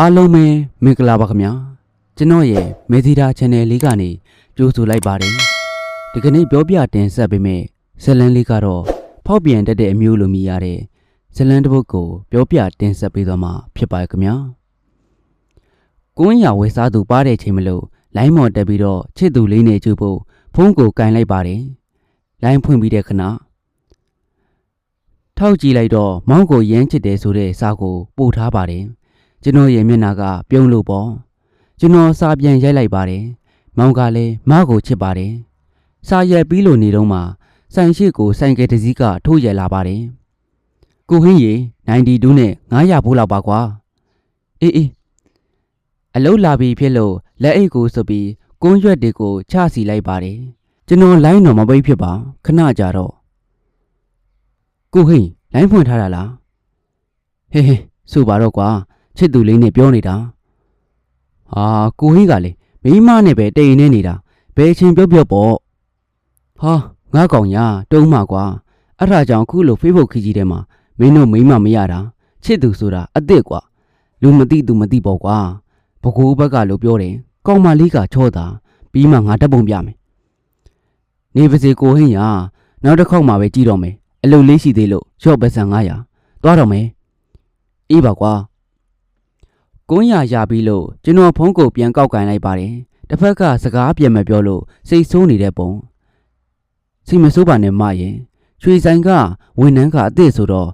အားလုံးပဲမင်္ဂလာပါခင်ဗျာကျွန်တော်ရဲ့မေသီတာ channel လေးကနေကြိုဆိုလိုက်ပါတယ်ဒီကနေ့ပြောပြတင်ဆက်ပေးမယ့်ဇတ်လန်းလေးကတော့ဖောက်ပြန်တတ်တဲ့အမျိုးလိုမြည်ရတဲ့ဇတ်လန်းတစ်ပုဒ်ကိုပြောပြတင်ဆက်ပေးသွားမှာဖြစ်ပါရဲ့ခင်ဗျာကိုင်းရဝဲစားသူပါတဲ့ချိန်မလို့လိုင်းမော်တက်ပြီးတော့ချစ်သူလေးနဲ့ကြိုးဖို့ဖုန်းကိုကင်လိုက်ပါတယ်လိုင်းဖွင့်ပြီးတဲ့ခဏထောက်ကြည့်လိုက်တော့မောင်းကိုရမ်းချစ်တယ်ဆိုတဲ့စာကိုပို့ထားပါတယ် ကျွန်တော်ရဲ့မျက်နှာကပြုံးလို့ပေါ့ကျွန်တော်စာပြန်ရိုက်လိုက်ပါတယ်မောင်ကလည်းမကိုချစ်ပါတယ်စာရက်ပြီးလို့နေတော့မှဆိုင်ရှိကိုဆိုင်ကယ်တစ်စီးကထိုးရလာပါတယ်ကိုဟင်းရီ92နဲ့900ဘိုးလောက်ပါကွာအေးအေးအလုံးလာပြီဖြစ်လို့လက်အိတ်ကိုဆိုပြီးကွန်းရွက်တွေကိုချစီလိုက်ပါတယ်ကျွန်တော်လိုင်းတော်မပိတ်ဖြစ်ပါခဏကြာတော့ကိုဟင်းလိုင်းဖွင့်ထားတာလားဟေးဟေးဆိုပါတော့ကွာ ချစ်သူလေးနဲ့ပြောနေတာဟာကိုဟင်းကလေမိမနဲ့ပဲတိမ်နေနေတာဘယ်အချိန်ပြောပြောပေါ့ဟာငါကောင်ညာတုံးမှကွာအဲ့ဒါကြောင့်ခုလို Facebook ခီကြီးထဲမှာမင်းတို့မိမမရတာချစ်သူဆိုတာအစ်စ်ကွာလူမသိသူမသိပေါ့ကွာဘကိုးဘက်ကလို့ပြောတယ်ကောင်မလေးကချောတာပြီးမှငါတက်ပုံပြမယ်နေပါစေကိုဟင်းညာနောက်တစ်ခေါက်မှပဲကြည့်တော့မယ်အလုပ်လေးရှိသေးလို့ရော့ပစံ900သွားတော့မယ်အေးပါကွာ ကွန်းရရပြီးလို့ကျွန်တော်ဖုန်းကိုပြန်ကောက်ကင်လိုက်ပါတယ်တစ်ဖက်ကစကားပြန်မပြောလို့စိတ်ဆိုးနေတဲ့ပုံစိတ်မဆိုးပါနဲ့မရင်ရွှေဆိုင်ကဝန်နှန်းကအစ်စ်ဆိုတော့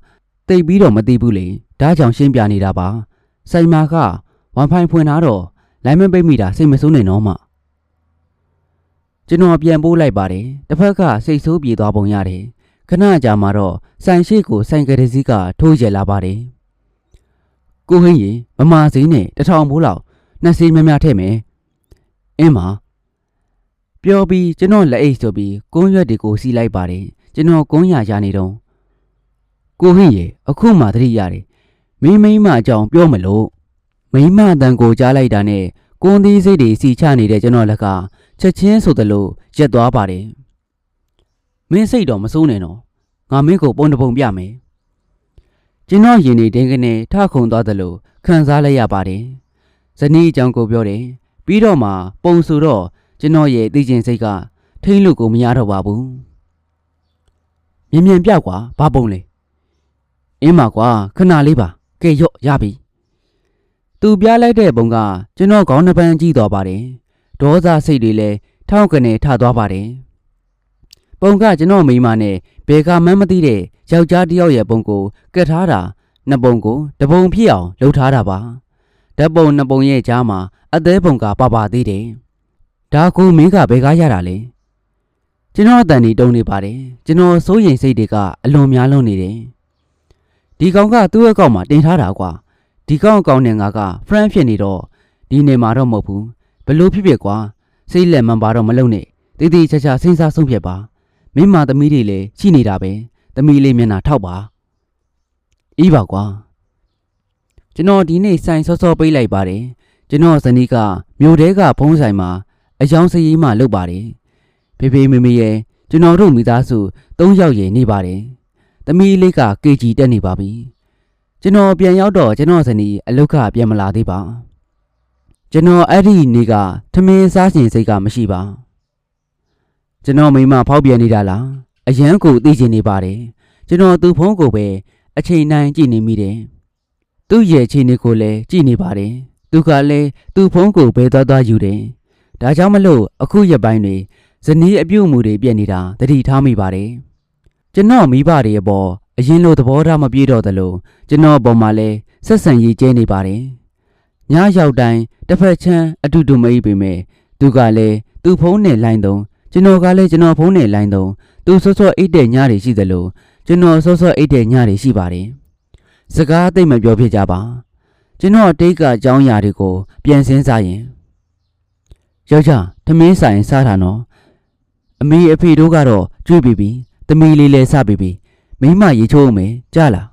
တိတ်ပြီးတော့မသိဘူးလေဒါကြောင့်ရှင်းပြနေတာပါဆိုင်မာကဝမ်ဖိုင်ဖွင့်ထားတော့လိုင်းမပိတ်မိတာစိတ်မဆိုးနဲ့တော့မှကျွန်တော်ပြန်ပို့လိုက်ပါတယ်တစ်ဖက်ကစိတ်ဆိုးပြေသွားပုံရတယ်ခဏကြာမှတော့ဆိုင်ရှိကိုဆိုင်ကလေးစီးကထိုးရလာပါတယ် ကိုဟင်းရီမမာစင်းနဲ့တထောင်ဘိုးလောက်နှစ်စီးများများထည့်မယ်အင်းမပြောပြီးကျွန်တော်လက်အိတ်ဆိုပြီးကုန်းရွက်တွေကိုစီးလိုက်ပါတယ်ကျွန်တော်ကုန်းရရနေတော့ကိုဟင်းရီအခုမှသတိရတယ်မင်းမိမအကြောင်းပြောမလို့မိမအတန်ကိုကြားလိုက်တာနဲ့ကွန်သီးစိတ်တွေစီချနေတဲ့ကျွန်တော်လက်ကချက်ချင်းဆိုသလိုရက်သွားပါတယ်မင်းစိတ်တော့မစိုးနဲ့နော်ငါမင်းကိုပုံတစ်ပုံပြမယ် ကျွန်တော်ရင်နေတင်းကနေထခုန်သွားသလိုခံစားလိုက်ရပါတယ်။ဇနီးအကြောင်းကိုပြောတယ်။ပြီးတော့မှပုံဆိုတော့ကျွန်တော်ရဲ့သိကျင်စိတ်ကထိမ့်လို့ကိုမရတော့ပါဘူး။မြင်မြန်ပြောက်ကွာဘာပုံလဲ။အင်းမကွာခဏလေးပါကဲရော့ရပြီ။သူပြလိုက်တဲ့ပုံကကျွန်တော်ခေါင်းနှပန်းကြည့်သွားပါတယ်။ဒေါသစိတ်တွေလည်းထောက်ကနေထသွားပါတယ်။ ပုံကကျွန်တော်မိန်းမနဲ့ဘယ်ကမှန်းမသိတဲ့ယောက်ျားတစ်ယောက်ရဲ့ပုံကိုကတ်ထားတာနှစ်ပုံကိုတစ်ပုံဖြစ်အောင်လှုပ်ထားတာပါဓာတ်ပုံနှစ်ပုံရဲ့ကြားမှာအသေးပုံကပါပါသေးတယ်ဒါကိုမင်းကဘယ်ကားရတာလဲကျွန်တော်အတန်ဒီတုံနေပါတယ်ကျွန်တော်စိုးရိမ်စိတ်တွေကအလွန်များလွန်းနေတယ်ဒီကောင်ကသူ့ရဲ့ကောက်မှာတင်ထားတာကွာဒီကောင်အကောင်နဲ့ငါက friend ဖြစ်နေတော့ဒီနေမှာတော့မဟုတ်ဘူးဘလို့ဖြစ်ဖြစ်ကွာစိတ်လက်မှန်ပါတော့မလုံနဲ့တေးသေးချာချာစဉ်းစားဆုံးဖြတ်ပါ မင်းမသမီးတွေလည်းရှိနေတာပဲသမီးလေးမျက်နှာထောက်ပါအေးပါကွာကျွန်တော်ဒီနေ့ဆိုင်စောစောပေးလိုက်ပါတယ်ကျွန်တော်ဇနီးကမြို့တဲကဖုံးဆိုင်မှာအယောင်စရေးမှလုပ်ပါတယ်ဖေဖေမေမေရဲ့ကျွန်တော်တို့မိသားစု၃ယောက်ရည်နေပါတယ်သမီးလေးက KG တက်နေပါပြီကျွန်တော်ပြန်ရောက်တော့ကျွန်တော်ဇနီးအလုတ်ကပြန်မလာသေးပါကျွန်တော်အဲ့ဒီနေ့ကထမင်းစားရှင်စိတ်ကမရှိပါ ကျွန်တော်မိမဖောက်ပြန်နေတာလားအရန်ကိုသိချင်နေပါတယ်ကျွန်တော်သူ့ဖုန်းကိုပဲအချိန်တိုင်းကြည့်နေမိတယ်သူ့ရဲ့အချိန်တွေကိုလည်းကြည့်နေပါတယ်သူကလည်းသူ့ဖုန်းကိုဘဲသွားသွားယူတယ်ဒါကြောင့်မလို့အခုရက်ပိုင်းတွေဇနီးအပြုတ်မှုတွေပြက်နေတာတတိထားမိပါတယ်ကျွန်တော်မိဘတွေအပေါ်အရင်လိုသဘောထားမပြေတော့သလိုကျွန်တော်အပေါ်မှာလည်းဆက်ဆံရေးကျဲနေပါတယ်ညရောက်တိုင်းတစ်ဖက်ချမ်းအတူတူမအိပ်ပေမဲ့သူကလည်းသူ့ဖုန်းနဲ့လိုင်းတုံး ကျွန်တော်ကလည်းကျွန်တော်ဖုန်းနဲ့လိုင်းတုံးသူစောစောအိတ်တဲ့ညတွေရှိသလိုကျွန်တော်စောစောအိတ်တဲ့ညတွေရှိပါတယ်။စကားသိမ့်မပြောဖြစ်ကြပါ။ကျွန်တော်တိတ်ကအကြောင်းအရာတွေကိုပြန်စင်းစားရင်ယောက်ျားသမင်းဆိုင်စားတာနော်။အမေအဖေတို့ကတော့ကြွေးပြီးပြီ။သမီးလေးလည်းစားပြီးပြီ။မိမရေချိုးအောင်မယ်ကြားလား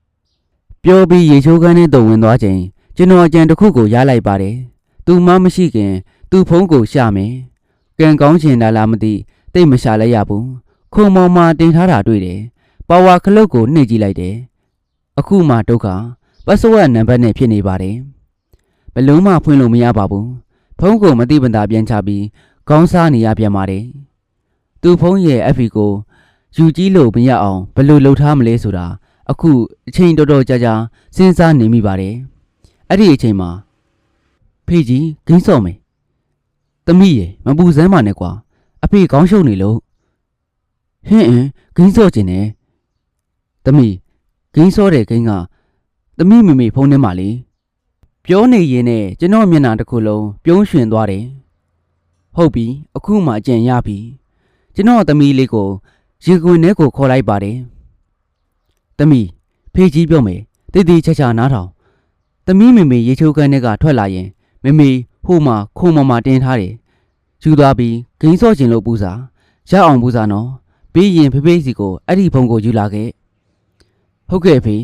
။ပြောပြီးရေချိုးခန်းထဲတုံဝင်သွားချိန်ကျွန်တော်အကြံတစ်ခုကိုရလိုက်ပါတယ်။သူမှမရှိခင်သူ့ဖုန်းကိုရှာမယ်။ ကံကောင်းချင်တာလားမသိတိတ်မရှာလိုက်ရဘူး။ခုံမောင်မှာတင်ထားတာတွေ့တယ်။ပါဝါခလုတ်ကိုနှိပ်ကြည့်လိုက်တယ်။အခုမှဒုက္ခပတ်စဝတ်နံပါတ်နဲ့ဖြစ်နေပါတယ်ဘယ်လုံးမှဖွင့်လို့မရပါဘူးဖုန်းကိုမတိပန်တာပြန်ချပြီးခေါင်းစားနေရပြန်ပါတယ်သူဖုန်းရဲ့ FB ကိုယူကြည့်လို့မရအောင်ဘယ်လိုလုပ်ထားမလဲဆိုတာအခုအချိန်တော်တော်ကြာကြာစဉ်းစားနေမိပါတယ်အဲ့ဒီအချိန်မှာဖေကြီးဂိမ်းစော့မယ် သမီးရေမပူစမ်းပါနဲ့ကွာအဖေခေါင်းရှုပ်နေလို့ဟင်းအင်းဂိမ်းစော့ကျင်တယ်သမီးဂိမ်းစော့တဲ့ဂိမ်းကသမီးမိမိဖုန်းထဲမှာလေပြောနေရင်နဲ့ကျွန်တော်မျက်နှာတစ်ခုလုံးပြုံးရွှင်သွားတယ်ဟုတ်ပြီအခုမှအကျင့်ရပြီကျွန်တော်သမီးလေးကိုရေခွင်ထဲကိုခေါ်လိုက်ပါတယ်သမီးဖေကြီးပြောမယ်တည်တည်ချာချာနားထောင်သမီးမိမိရေချိုးကန်းထဲကထွက်လာရင်မိမိ ဟိုမှာခုံမမတင်ထားတယ်ယူသွားပြီးဂိမ်းစော့ကျင်လို့ပူစာရအောင်ပူစာနော်ပြီးရင်ဖေဖေစီကိုအဲ့ဒီဖုန်းကိုယူလာခဲ့ဟုတ်ကဲ့ဖေ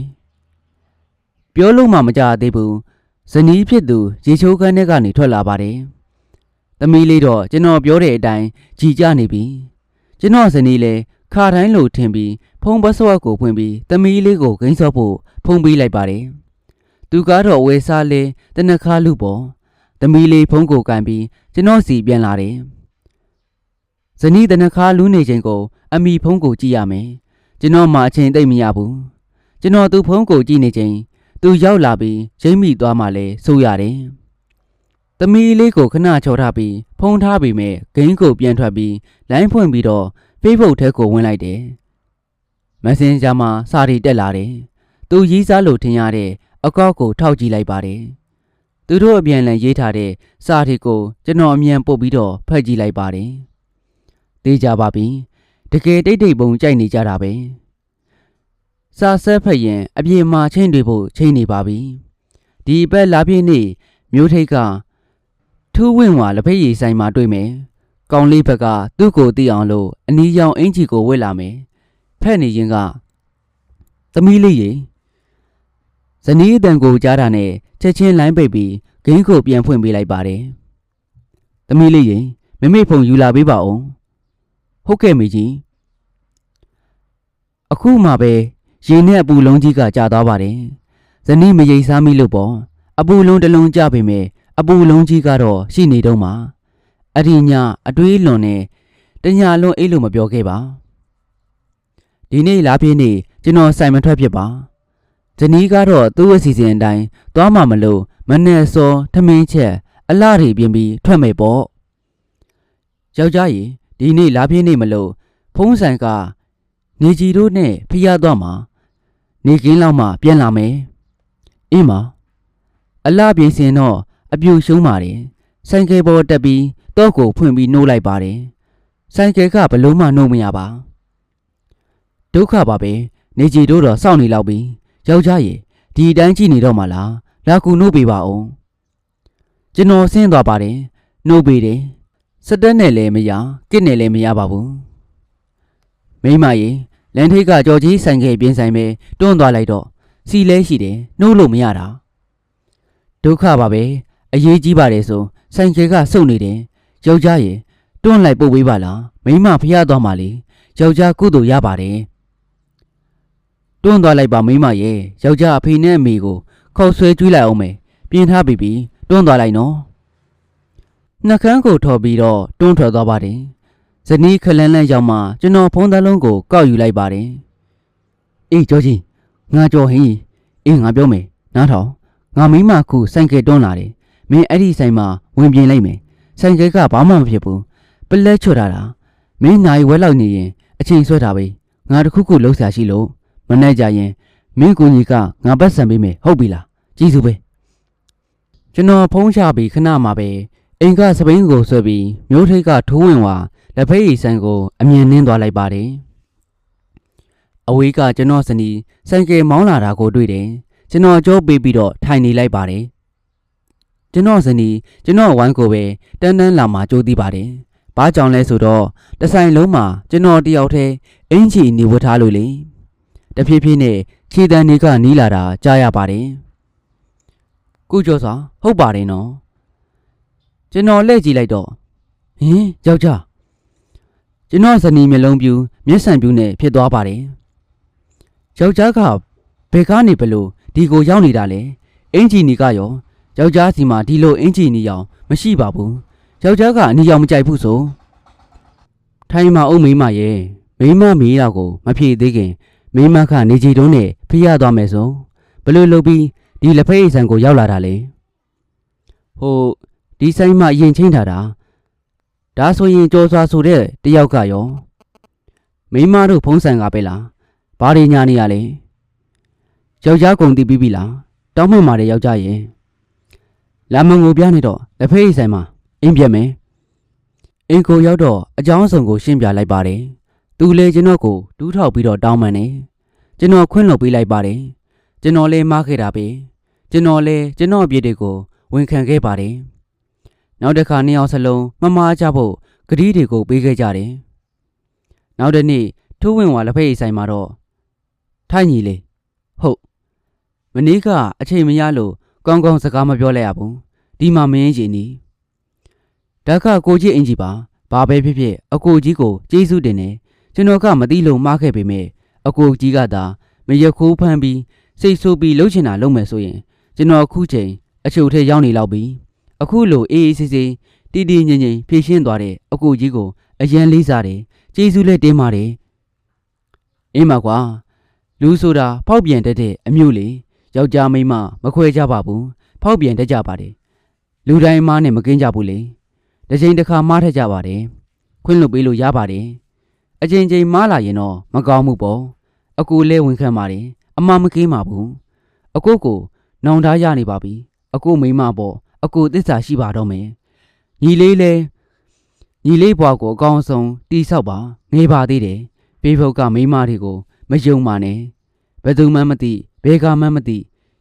ပြောလို့မှမကြသေးဘူးဇနီးဖြစ်သူရေချိုးကန်းထဲကနေထွက်လာပါတယ်သမီးလေးတော့ကျွန်တော်ပြောတဲ့အတိုင်းကြည်ကြနေပြီကျွန်တော်ဇနီးလည်းခါတိုင်းလိုထင်ပြီးဖုန်းပတ်စဝတ်ကိုဖွင့်ပြီးသမီးလေးကိုဂိမ်းစော့ဖို့ဖုန်းပေးလိုက်ပါတယ်သူကတော့ဝယ်စားလဲတနခါလူပေါ် သမီးလေးဖုန်းကိုကန်ပြီးကျွန်တော်စီပြန်လာတယ်ဇနီးတနခါလူးနေချိန်ကို အမိဖုန်းကိုကြည့်ရမယ်ကျွန်တော်မှအချိန်သိမ့်မရဘူးကျွန်တော်သူဖုန်းကိုကြည့်နေချိန်သူရောက်လာပြီးရိမ့်မိသွားမှလဲစိုးရတယ်သမီးလေးကိုခဏချော်ထားပြီးဖုန်းထားပြီးမဲ့ဂိမ်းကိုပြန်ထွက်ပြီးလိုင်းဖွင့်ပြီးတော့ Facebook ထဲကိုဝင်လိုက်တယ်။ Messenger မှာစာတွေတက်လာတယ်။သူရေးစားလို့ထင်ရတဲ့အကောက်ကိုထောက်ကြည့်လိုက်ပါတယ်။ သူတို့အပြန်လန်ရေးထားတဲ့စာတွေကိုကျွန်တော်အမြန်ပို့ပြီးတော့ဖတ်ကြည့်လိုက်ပါတယ်။သိကြပါပြီ။တကယ်တိတ်တိတ်ပုံကြိုက်နေကြတာပဲ။စာဆက်ဖတ်ရင်အပြေမှာချင်းတွေဖို့ချိန်နေပါပြီ။ဒီဘက်လာပြည့်နေ့မျိုးထိတ်ကထူးဝင့်ဝါလက်ဖက်ရည်ဆိုင်မှာတွေ့မယ်။ကောင်းလေးဘက်ကသူ့ကိုသိအောင်လို့အနီးရောင်အင်ဂျီကိုဝတ်လာမယ်။ဖက်နေရင်ကသမီးလေးရေ ဇနီးအတန်ကိုကြားတာနဲ့ချက်ချင်းလိုင်းပိတ်ပြီးဂိမ်းကိုပြန်ဖွင့်ပေးလိုက်ပါတယ်။သမီးလေးရေမမေဖုန်ယူလာပေးပါဦး။ဟုတ်ကဲ့မေကြီး။အခုမှပဲရေနဲ့အပူလုံးကြီးကကြာသွားပါတယ်။ဇနီးမရိပ်စားမိလို့ပေါ့။အပူလုံးတစ်လုံးကြပေမဲ့အပူလုံးကြီးကတော့ရှိနေတော့မှာ။အဲ့ဒီညအတွေးလွန်နဲ့တညာလွန်အေးလို့မပြောခဲ့ပါ။ဒီနေ့လာပြင်းနေကျွန်တော်ဆိုင်မထွက်ဖြစ်ပါ။ ဇနီးကတော့သူ့အစီအစဉ်အတိုင်းသွားမှမလို့မနဲ့စောထမင်းချက်အလှတွေပြင်ပြီးထွက်မယ်ပေါ့။ယောက်ျားကြီးဒီနေ့လာပြင်းနေမလို့ဖုံးဆိုင်ကနေကြီးတို့နဲ့ဖျားသွားမှာနေကင်းလောက်မှပြန်လာမယ်။အင်းမအလှပြင်စင်တော့အပြူရှုံးပါတယ်။ဆိုင်ကယ်ပေါ်တက်ပြီးတော့ကိုဖွင့်ပြီးနှိုးလိုက်ပါတယ်။ဆိုင်ကယ်ကဘလို့မှနှိုးမရပါ။ဒုက္ခပါပဲနေကြီးတို့တော့စောင့်နေလောက်ပြီ။ ယောက်ျားကြီးဒီအတိုင်းကြည့်နေတော့မှလား။လာကူနှုတ်ပေးပါဦး။ကျွန်တော်ဆင်းသွားပါတယ်။နှုတ်ပေးတယ်။စက်တက်နဲ့လည်းမရကစ်နဲ့လည်းမရပါဘူး။မိမကြီးလန်ထိတ်ကကြော်ကြီးဆိုင်ကယ်ပြင်းဆိုင်ပဲတွန်းသွားလိုက်တော့စီလဲရှိတယ်နှုတ်လို့မရတာဒုက္ခပါပဲအရေးကြီးပါတယ်ဆိုဆိုင်ကယ်ကစုပ်နေတယ်ယောက်ျားရေတွန်းလိုက်ပို့ပေးပါလားမိမဖျားသွားမှလေယောက်ျားကုသိုလ်ရပါတယ် တွန်းသွားလိုက်ပါမိမရေယောက်ျားအဖေနဲ့အမေကိုခေါက်ဆွဲကျွေးလိုက်အောင်မယ်ပြင်းထားပြီးပြီတွန်းသွားလိုက်နော်နှကန်းကိုထော်ပြီးတော့တွန်းထွက်သွားပါတယ်ဇနီးခလန်းလန်းရောက်မှကျွန်တော်ဖုန်းသားလုံးကိုကောက်ယူလိုက်ပါတယ်။အေးကြောကြီးငါကြောဟင်းအေးငါပြောမယ်နားထောင်ငါမိမခုဆိုင်ကယ်တွန်းလာတယ်။မင်းအဲ့ဒီဆိုင်မှာဝင်ပြင်လိုက်မယ်။ဆိုင်ကယ်ကဘာမှမဖြစ်ဘူး။ပလက်ချွတ်တာတာမင်းနိုင်ဝဲလောက်နေရင်အချိန်ဆွဲတာပဲ။ငါတခုခုလှုပ်ရှားရှိလို့ မနိုင်ကြရင်မင်းကိုကြီးကငါပတ်စံပေးမယ်ဟုတ်ပြီလား။ကြည်စုပဲ။ကျွန်တော်ဖုန်းချပြီးခဏမှပဲအိမ်ကစပိန်ကိုဆွဲပြီးမျိုးထိတ်ကထိုးဝင်သွားလက်ဖက်ရည်ဆိုင်ကိုအမြင်နှင်းသွားလိုက်ပါတယ်။အဝေးကကျွန်တော်စနီဆိုင်ကယ်မောင်းလာတာကိုတွေ့တယ်။ကျွန်တော်ကြောပေးပြီးတော့ထိုင်နေလိုက်ပါတယ်။ကျွန်တော်စနီကျွန်တော်ဝိုင်းကိုပဲတန်းတန်းလာမှကြိုးသိပါတယ်။ဘာကြောင့်လဲဆိုတော့တဆိုင်လုံးမှာကျွန်တော်တယောက်တည်းအင်ချီနေဝတ်ထားလို့လေ။ တဖြည်းဖြည်းနဲ့ခြေတန်းတွေကနီးလာတာကြားရပါတယ်။ကုကျော်စွာဟုတ်ပါတယ်နော်။ကျွန်တော်လှည့်ကြည့်လိုက်တော့ဟင်ယောက်ျားကျွန်တော်ဇနီးမျက်လုံးပြူမျက်စံပြူနဲ့ဖြစ်သွားပါတယ်။ယောက်ျားကဘယ်ကနေဘလို့ဒီကိုရောက်နေတာလဲ။အင်ဂျီနီကရောယောက်ျားစီမှာဒီလိုအင်ဂျီနီအောင်မရှိပါဘူးယောက်ျားကအနီအောင်မကြိုက်ဘူးဆိုထိုင်မအုံးမိန်းမရဲ့မိန်းမမီးတော့ကိုမဖြေသေးခင် မိန်းမကနေကြီးတုံးနဲ့ဖိရသွားမယ်ဆိုဘယ်လို့လုပ်ပြီးဒီလက်ဖက်ရည်ဆန်ကိုရောက်လာတာလဲဟိုဒီဆိုင်မှာအရင်ချင်းထားတာဒါဆိုရင်ကြောစွာဆိုတဲ့တယောက်ကရောမိန်းမတို့ဖုံးဆန်ကပဲလားဘာတွေညာနေရလဲယောက်ျားကုန်တည်ပြီးပြီလားတောင်းမှန်ပါတယ်ယောက်ျားရဲ့လာမန်ကိုပြနေတော့လက်ဖက်ရည်ဆိုင်မှာအင်းပြက်မယ်အင်းကိုရောက်တော့အကြောင်းအစုံကိုရှင်းပြလိုက်ပါတယ် သူလေကျွန်တော်ကိုဒူးထောက်ပြီးတော့တောင်းပန်တယ်ကျွန်တော်ခွင့်လွှတ်ပေးလိုက်ပါတယ်ကျွန်တော်လည်းမားခဲ့တာပဲကျွန်တော်လည်းကျွန်တော်အပြစ်တွေကိုဝန်ခံခဲ့ပါတယ်နောက်တစ်ခါနှစ်ယောက်စလုံးမမားကြဖို့ဂရီးတွေကိုပေးခဲ့ကြတယ်နောက်တစ်နေ့ထိုးဝင်ဝါလက်ဖက်ရည်ဆိုင်မှာတော့ထိုင်ညီလေဟုတ်မနေ့ကအချိန်မရလို့ကောင်းကောင်းစကားမပြောလိုက်ရဘူးဒီမှာမင်းကြီးနီဓာတ်ကကိုကြီးအင်ကြီးပါဘာပဲဖြစ်ဖြစ်အကိုကြီးကိုကျေးဇူးတင်တယ် ကျွန်တော်ကမသိလို့မှားခဲ့ပေမဲ့အကိုကြီးကသာမရခိုးဖမ်းပြီးစိတ်ဆိုးပြီးလှုပ်ချင်တာလုပ်မယ်ဆိုရင်ကျွန်တော်အခုချိန်အချုပ်ထဲရောက်နေလောက်ပြီအခုလိုအေးအေးဆေးဆေးတီတီငြိမ်ငြိမ်ဖြည့်ရှင်းသွားတဲ့အကိုကြီးကိုအရန်လေးစားတယ်ကျေးဇူးလည်းတင်ပါတယ်အင်းပါကွာလူဆိုတာဖောက်ပြန်တတ်တဲ့အမျိုးလေယောက်ျားမိန်းမမခွဲကြပါဘူးဖောက်ပြန်တတ်ကြပါတယ်လူတိုင်းမားနဲ့မကင်းကြဘူးလေတစ်ချိန်တစ်ခါမားထက်ကြပါတယ်ခွင့်လွတ်ပေးလို့ရပါတယ် အချိန်ချင်းမားလာရင်တော့မကောင်းမှုပေါ့အကူလဲဝင်ခံပါတယ်အမမကင်းပါဘူးအကိုကိုနောင်ထားရနေပါပြီအကိုမိန်းမပေါ့အကိုသစ္စာရှိပါတော့မယ်ညီလေးလဲညီလေးဘွားကိုအကောင်းဆုံးတီးဆောက်ပါငေးပါသေးတယ်ဖေဖုတ်ကမိန်းမတွေကိုမယုံပါနဲ့ဘယ်သူမှမသိဘယ်ကမှမသိ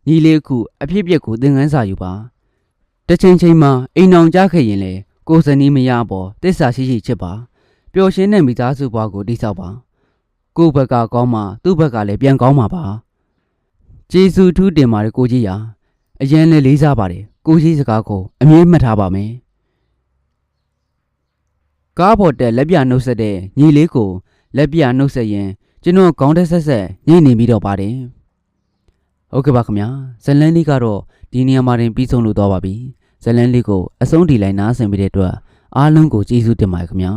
ညီလေးခုအဖြစ်အပျက်ကိုသင်ခန်းစာယူပါတစ်ချိန်ချိန်မှာအိမ်အောင်ကြခဲ့ရင်လေကိုယ်စနီးမရပေါ်တစ္ဆာရှိရှိချစ်ပါ ပျော်ရွှင်တဲ့မိသားစုဘွားကိုတိဆောက်ပါကိုယ့်ဘက်ကကောင်းမှသူ့ဘက်ကလည်းပြန်ကောင်းမှာပါကျေးဇူးထူးတင်ပါတယ်ကိုကြီးရာအရင်လည်းလေးစားပါတယ်ကိုကြီးစကားကိုအမြဲမှတ်ထားပါမယ်ကားပေါ်တက်လက်ပြနှုတ်ဆက်တဲ့ညီလေးကိုလက်ပြနှုတ်ဆက်ရင်ကျွန်တော်ခေါင်းတက်ဆက်ဆက်ညှိနေပြီးတော့ပါတယ်ဟုတ်ကဲ့ပါခင်ဗျာဇလန်းလေးကတော့ဒီနေရာမှာတင်ပြီးဆုံးလို့တော့ပါပြီဇလန်းလေးကိုအဆုံးထိလိုက်နားဆင်ပြီးတဲ့အတွက်အားလုံးကိုကျေးဇူးတင်ပါတယ်ခင်ဗျာ